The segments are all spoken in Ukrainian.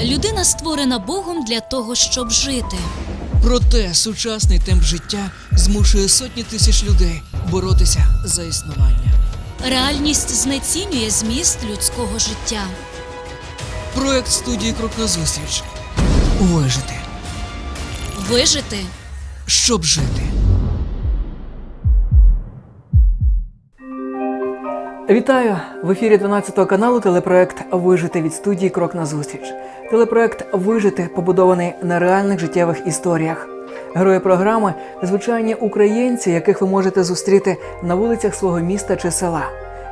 Людина створена Богом для того, щоб жити. Проте сучасний темп життя змушує сотні тисяч людей боротися за існування. Реальність знецінює зміст людського життя. Проект студії Крок назустріч. Вижити, Вижити щоб жити. Вітаю в ефірі 12 каналу телепроект Вижити від студії Крок назустріч. Телепроект Вижити побудований на реальних життєвих історіях. Герої програми звичайні українці, яких ви можете зустріти на вулицях свого міста чи села.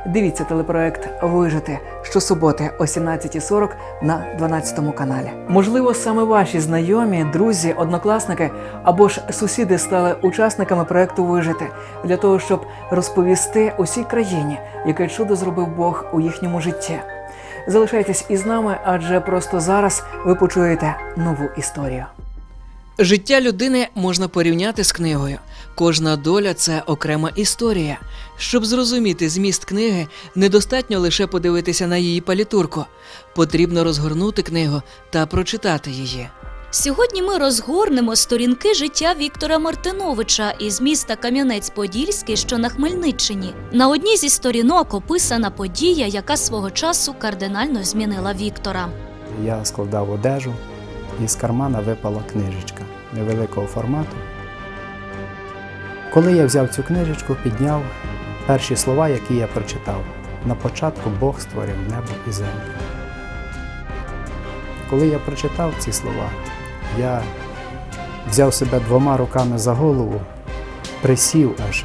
Дивіться телепроект Вижити щосуботи о 17.40 на 12 каналі. Можливо, саме ваші знайомі, друзі, однокласники або ж сусіди стали учасниками проекту Вижити для того, щоб розповісти усій країні, яке чудо зробив Бог у їхньому житті. Залишайтесь із нами, адже просто зараз ви почуєте нову історію. Життя людини можна порівняти з книгою. Кожна доля це окрема історія. Щоб зрозуміти зміст книги, недостатньо лише подивитися на її палітурку. Потрібно розгорнути книгу та прочитати її. Сьогодні ми розгорнемо сторінки життя Віктора Мартиновича із міста Кам'янець-Подільський, що на Хмельниччині. На одній зі сторінок описана подія, яка свого часу кардинально змінила Віктора. Я складав одежу, і з кармана випала книжечка невеликого формату. Коли я взяв цю книжечку, підняв перші слова, які я прочитав. На початку Бог створив небо і землю. Коли я прочитав ці слова, я взяв себе двома руками за голову, присів аж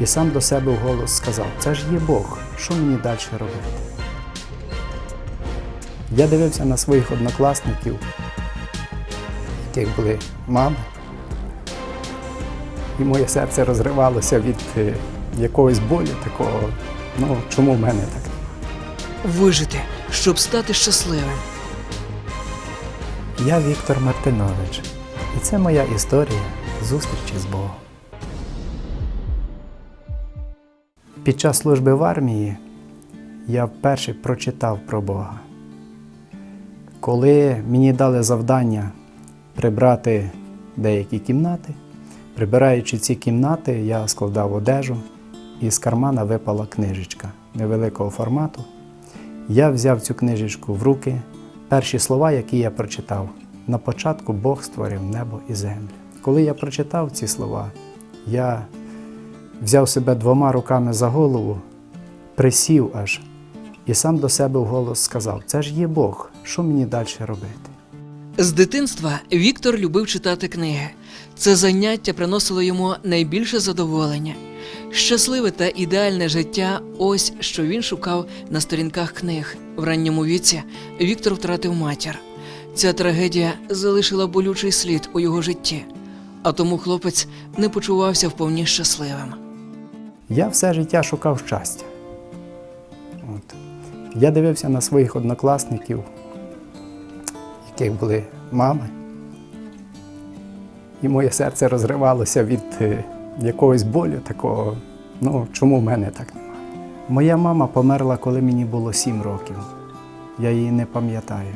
і сам до себе вголос сказав: Це ж є Бог, що мені далі робити? Я дивився на своїх однокласників, яких були мами, і моє серце розривалося від е, якогось болю такого. Ну, чому в мене так? Вижити, щоб стати щасливим. Я Віктор Мартинович, і це моя історія зустрічі з Богом. Під час служби в армії я вперше прочитав про Бога. Коли мені дали завдання прибрати деякі кімнати, прибираючи ці кімнати, я складав одежу, і з кармана випала книжечка невеликого формату. Я взяв цю книжечку в руки. Перші слова, які я прочитав, на початку Бог створив небо і землю. Коли я прочитав ці слова, я взяв себе двома руками за голову, присів аж і сам до себе вголос сказав: Це ж є Бог, що мені далі робити? З дитинства Віктор любив читати книги. Це заняття приносило йому найбільше задоволення. Щасливе та ідеальне життя ось що він шукав на сторінках книг. В ранньому віці Віктор втратив матір. Ця трагедія залишила болючий слід у його житті, а тому хлопець не почувався вповні щасливим. Я все життя шукав щастя. От. Я дивився на своїх однокласників, яких були мами, і моє серце розривалося від е, якогось болю такого. Ну, чому в мене так немає? Моя мама померла, коли мені було сім років. Я її не пам'ятаю.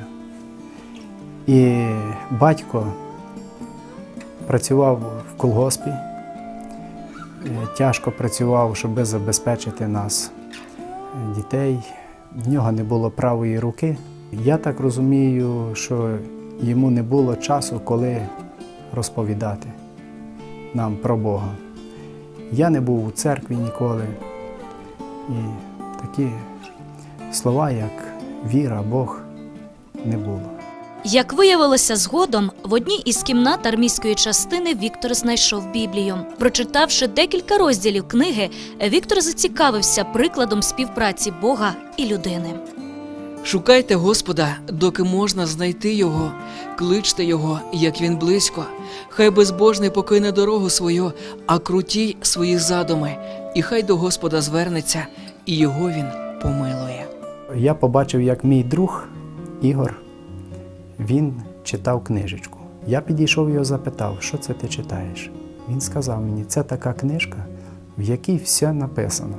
І батько працював в колгоспі, е, тяжко працював, щоб забезпечити нас, е, дітей. В нього не було правої руки. Я так розумію, що йому не було часу, коли розповідати нам про Бога. Я не був у церкві ніколи. І такі слова, як віра, Бог, не було. Як виявилося згодом, в одній із кімнат армійської частини Віктор знайшов Біблію. Прочитавши декілька розділів книги, Віктор зацікавився прикладом співпраці Бога і людини. Шукайте Господа, доки можна знайти Його, кличте Його, як Він близько. Хай безбожний покине дорогу свою, а крутій свої задуми, і хай до Господа звернеться, і його Він помилує. Я побачив, як мій друг Ігор, він читав книжечку. Я підійшов його запитав, що це ти читаєш. Він сказав мені, це така книжка, в якій все написано,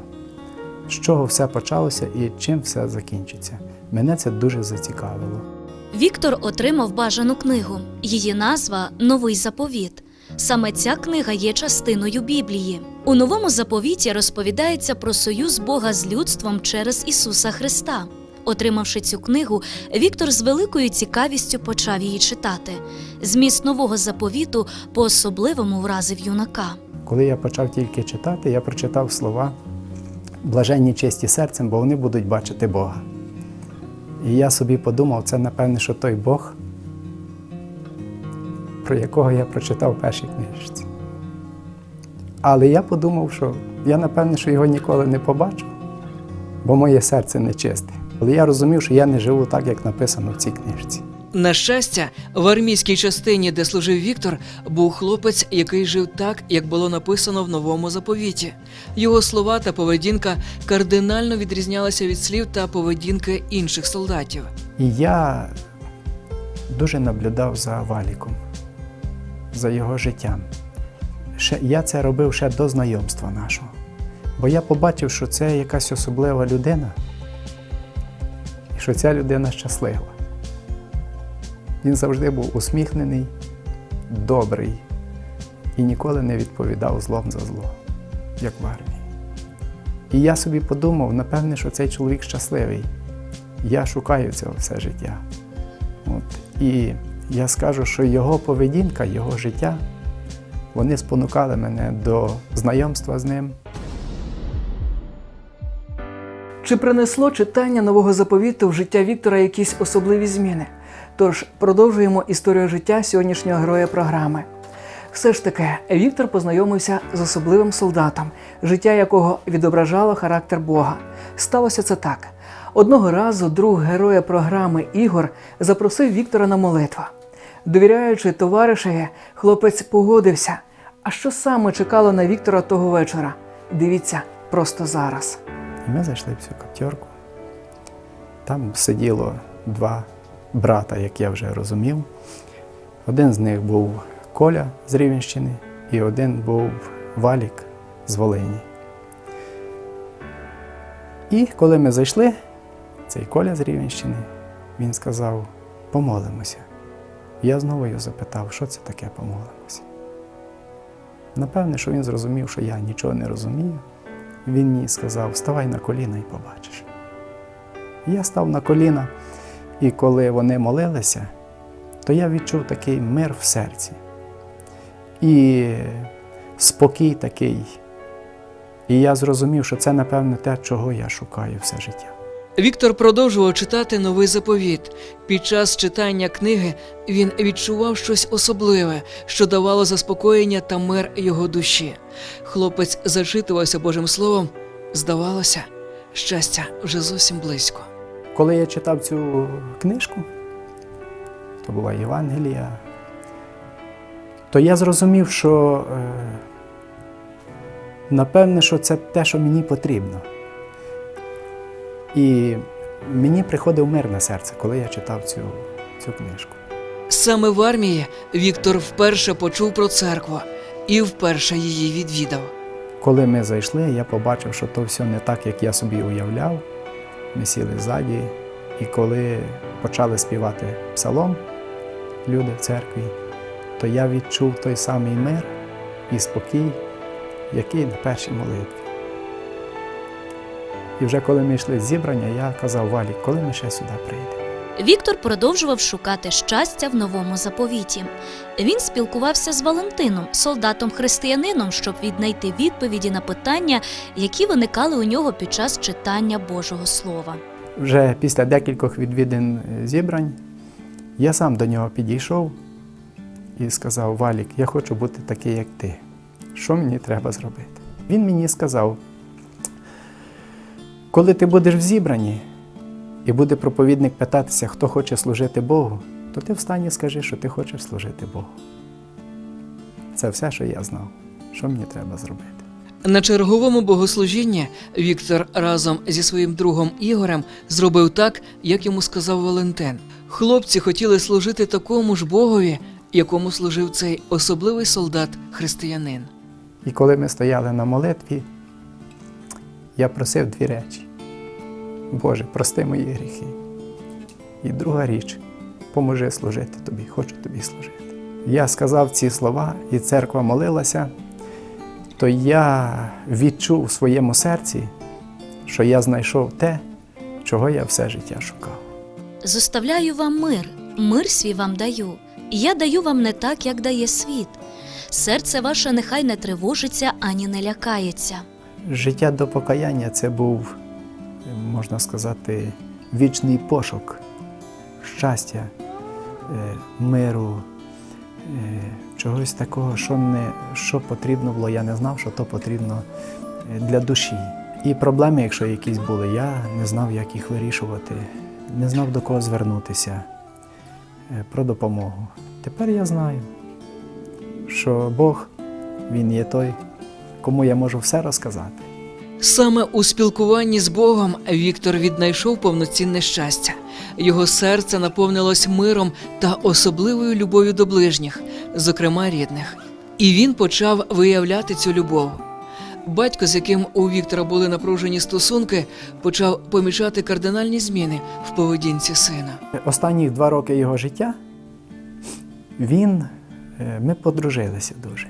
з чого все почалося і чим все закінчиться. Мене це дуже зацікавило. Віктор отримав бажану книгу. Її назва Новий заповіт. Саме ця книга є частиною Біблії. У новому заповіті розповідається про союз Бога з людством через Ісуса Христа. Отримавши цю книгу, Віктор з великою цікавістю почав її читати. Зміст нового заповіту по-особливому вразив юнака. Коли я почав тільки читати, я прочитав слова блаженні чисті серцем, бо вони будуть бачити Бога. І я собі подумав, це напевне, що той Бог, про якого я прочитав в першій книжці. Але я подумав, що я напевне, що його ніколи не побачу, бо моє серце нечисте. Але я розумів, що я не живу так, як написано в цій книжці. На щастя, в армійській частині, де служив Віктор, був хлопець, який жив так, як було написано в новому заповіті. Його слова та поведінка кардинально відрізнялися від слів та поведінки інших солдатів. Я дуже наблюдав за Валіком, за його життям. Я це робив ще до знайомства нашого. Бо я побачив, що це якась особлива людина, і що ця людина щаслива. Він завжди був усміхнений, добрий і ніколи не відповідав злом за зло, як в армії. І я собі подумав, напевне, що цей чоловік щасливий. Я шукаю цього все життя. От. І я скажу, що його поведінка, його життя, вони спонукали мене до знайомства з ним. Чи принесло читання нового заповіту в життя Віктора якісь особливі зміни? Тож продовжуємо історію життя сьогоднішнього героя програми. Все ж таки, Віктор познайомився з особливим солдатом, життя якого відображало характер Бога. Сталося це так. Одного разу друг героя програми Ігор запросив Віктора на молитву. Довіряючи товаришеві, хлопець погодився. А що саме чекало на Віктора того вечора? Дивіться просто зараз. Ми зайшли в цю каптьорку. Там сиділо два брата, як я вже розумів. Один з них був Коля з Рівенщини, і один був Валік з Волині. І коли ми зайшли, цей Коля з Рівенщини, він сказав: помолимося. Я знову його запитав, що це таке помолимося. Напевне, що він зрозумів, що я нічого не розумію. Він мені сказав: вставай на коліна і побачиш. Я став на коліна, і коли вони молилися, то я відчув такий мир в серці. І спокій такий. І я зрозумів, що це, напевне, те, чого я шукаю все життя. Віктор продовжував читати новий заповіт. Під час читання книги він відчував щось особливе, що давало заспокоєння та мир його душі. Хлопець зачитувався Божим Словом. Здавалося, щастя вже зовсім близько. Коли я читав цю книжку, то була Євангелія, то я зрозумів, що е, напевне, що це те, що мені потрібно. І мені приходив мир на серце, коли я читав цю, цю книжку. Саме в армії Віктор вперше почув про церкву і вперше її відвідав. Коли ми зайшли, я побачив, що то все не так, як я собі уявляв. Ми сіли ззаді, і коли почали співати псалом люди в церкві, то я відчув той самий мир і спокій, який на першій молитві. І вже коли ми йшли з зібрання, я казав Валі, коли ми ще сюди прийдемо. Віктор продовжував шукати щастя в новому заповіті. Він спілкувався з Валентином, солдатом-християнином, щоб віднайти відповіді на питання, які виникали у нього під час читання Божого Слова. Вже після декількох відвідин е, зібрань я сам до нього підійшов і сказав: Валік, я хочу бути такий, як ти. Що мені треба зробити? Він мені сказав: коли ти будеш в зібранні і буде проповідник питатися, хто хоче служити Богу, то ти встань і скажи, що ти хочеш служити Богу. Це все, що я знав, що мені треба зробити. На черговому богослужінні Віктор разом зі своїм другом Ігорем зробив так, як йому сказав Валентин. Хлопці хотіли служити такому ж Богові, якому служив цей особливий солдат-християнин. І коли ми стояли на молитві, я просив дві речі. Боже, прости мої гріхи. І друга річ, поможи служити тобі, хочу тобі служити. Я сказав ці слова, і церква молилася, то я відчув в своєму серці, що я знайшов те, чого я все життя шукав. Зоставляю вам мир, мир свій вам даю. Я даю вам не так, як дає світ. Серце ваше нехай не тривожиться ані не лякається. Життя до покаяння це був, можна сказати, вічний пошук щастя, е, миру, е, чогось такого, що, не, що потрібно було. Я не знав, що то потрібно е, для душі. І проблеми, якщо якісь були, я не знав, як їх вирішувати, не знав до кого звернутися про допомогу. Тепер я знаю, що Бог, Він є той, кому я можу все розказати. Саме у спілкуванні з Богом Віктор віднайшов повноцінне щастя. Його серце наповнилось миром та особливою любов'ю до ближніх, зокрема рідних. І він почав виявляти цю любов. Батько, з яким у Віктора були напружені стосунки, почав помічати кардинальні зміни в поведінці сина. Останні два роки його життя він, е, ми подружилися дуже.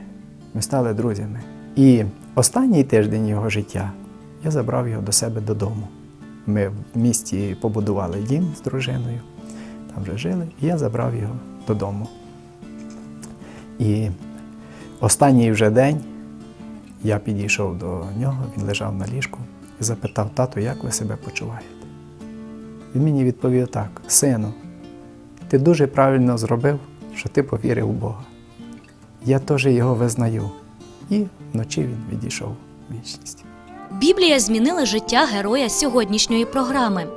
Ми стали друзями. І останній тиждень його життя я забрав його до себе додому. Ми в місті побудували дім з дружиною, там вже жили, і я забрав його додому. І останній вже день я підійшов до нього, він лежав на ліжку і запитав, тату, як ви себе почуваєте? Він мені відповів так: сину, ти дуже правильно зробив, що ти повірив у Бога. Я теж його визнаю. І вночі він відійшов вічність. Біблія змінила життя героя сьогоднішньої програми.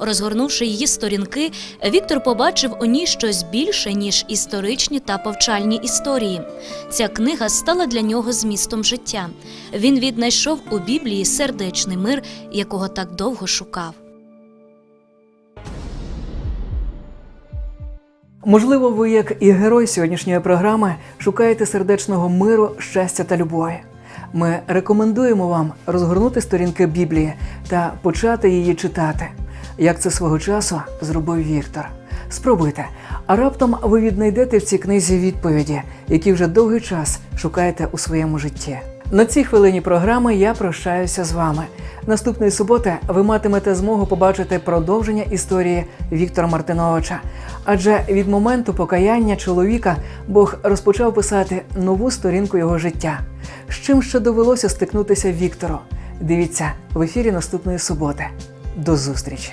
Розгорнувши її сторінки, Віктор побачив у ній щось більше, ніж історичні та повчальні історії. Ця книга стала для нього змістом життя. Він віднайшов у Біблії сердечний мир, якого так довго шукав. Можливо, ви, як і герой сьогоднішньої програми, шукаєте сердечного миру, щастя та любові. Ми рекомендуємо вам розгорнути сторінки Біблії та почати її читати, як це свого часу зробив Віктор. Спробуйте, а раптом ви віднайдете в цій книзі відповіді, які вже довгий час шукаєте у своєму житті. На цій хвилині програми я прощаюся з вами. Наступної суботи ви матимете змогу побачити продовження історії Віктора Мартиновича. Адже від моменту покаяння чоловіка Бог розпочав писати нову сторінку його життя. З чим ще довелося стикнутися Віктору? Дивіться в ефірі наступної суботи. До зустрічі!